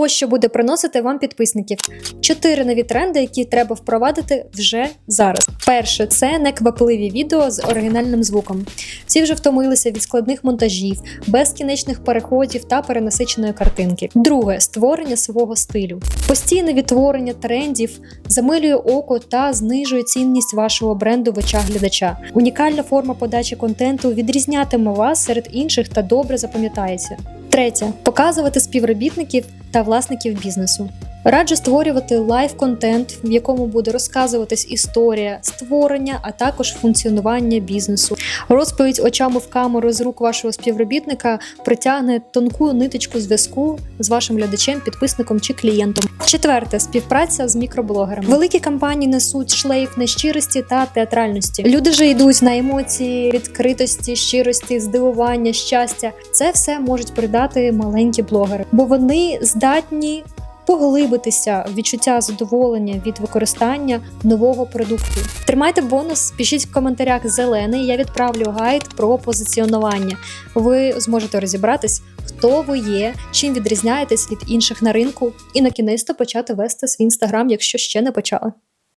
Ось що буде приносити вам підписників. Чотири нові тренди, які треба впровадити вже зараз. Перше це неквапливі відео з оригінальним звуком. Всі вже втомилися від складних монтажів, безкінечних переходів та перенасиченої картинки. Друге створення свого стилю. Постійне відтворення трендів замилює око та знижує цінність вашого бренду в очах глядача. Унікальна форма подачі контенту відрізнятиме вас серед інших та добре запам'ятається. Третє показувати співробітників та власників бізнесу. Раджу створювати лайв-контент, в якому буде розказуватись історія створення, а також функціонування бізнесу. Розповідь очами в камеру з рук вашого співробітника притягне тонку ниточку зв'язку з вашим глядачем, підписником чи клієнтом. Четверте співпраця з мікроблогерами. Великі кампанії несуть шлейф нещирості та театральності. Люди же йдуть на емоції, відкритості, щирості, здивування, щастя. Це все можуть передати маленькі блогери, бо вони здатні поглибитися в відчуття задоволення від використання нового продукту. Тримайте бонус, пишіть в коментарях зелений. Я відправлю гайд про позиціонування. Ви зможете розібратись, хто ви є, чим відрізняєтесь від інших на ринку, і на кінець почати вести свій інстаграм, якщо ще не почали.